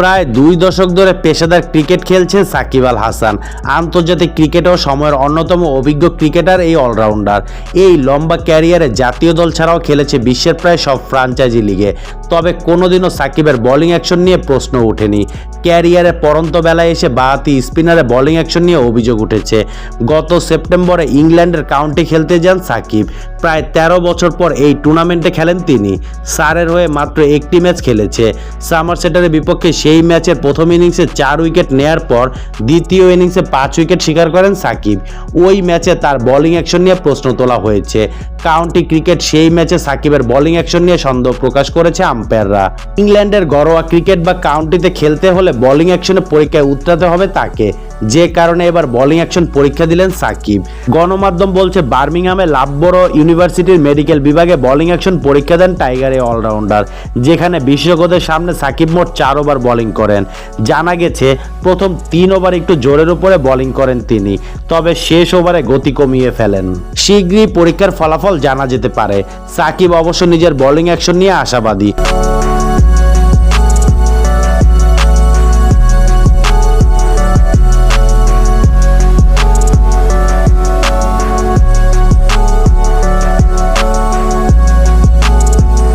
প্রায় দুই দশক ধরে পেশাদার ক্রিকেট খেলছেন সাকিব আল হাসান। আন্তর্জাতিক ক্রিকেটেও সময়ের অন্যতম অভিজ্ঞ ক্রিকেটার এই অলরাউন্ডার। এই লম্বা ক্যারিয়ারে জাতীয় দল ছাড়াও খেলেছে বিশ্বের প্রায় সব ফ্রাঞ্চাইজি লিগে। তবে কোনোদিনও সাকিবের বোলিং অ্যাকশন নিয়ে প্রশ্ন ওঠেনি। ক্যারিয়ারে পরন্ত বেলায় এসে বাহাতি স্পিনারে বোলিং অ্যাকশন নিয়ে অভিযোগ উঠেছে। গত সেপ্টেম্বরে ইংল্যান্ডের কাউন্টি খেলতে যান সাকিব। প্রায় ১৩ বছর পর এই টুর্নামেন্টে খেলেন তিনি। সারের হয়ে মাত্র একটি ম্যাচ খেলেছে। সামারসেটারের বিপক্ষে সেই ম্যাচের প্রথম ইনিংসে চার উইকেট নেয়ার পর দ্বিতীয় ইনিংসে পাঁচ উইকেট শিকার করেন সাকিব। ওই ম্যাচে তার বলিং অ্যাকশন নিয়ে প্রশ্ন তোলা হয়েছে। কাউন্টি ক্রিকেট সেই ম্যাচে সাকিবের বলিং অ্যাকশন নিয়ে সন্দেহ প্রকাশ করেছে আম্পায়াররা। ইংল্যান্ডের ঘরোয়া ক্রিকেট বা কাউন্টিতে খেলতে হলে বলিং অ্যাকশনে পরীক্ষায় উতরাতে হবে তাকে। যে কারণে এবার বোলিং অ্যাকশন পরীক্ষা দিলেন সাকিব। গণমাধ্যম বলছে, বার্মিংহামে লাভবড় ইউনিভার্সিটির মেডিকেল বিভাগে বোলিং অ্যাকশন পরীক্ষা দেন টাইগার অলরাউন্ডার যেখানে বিশেষজ্ঞদের সামনে সাকিব মোট চার ওভার বোলিং করেন। জানা গেছে, প্রথম তিন ওভার একটু জোরের উপরে বোলিং করেন তিনি, তবে শেষ ওভারে গতি কমিয়ে ফেলেন। শীঘ্রই পরীক্ষার ফলাফল জানা যেতে পারে। সাকিব অবশ্য নিজের বোলিং অ্যাকশন নিয়ে আশাবাদী।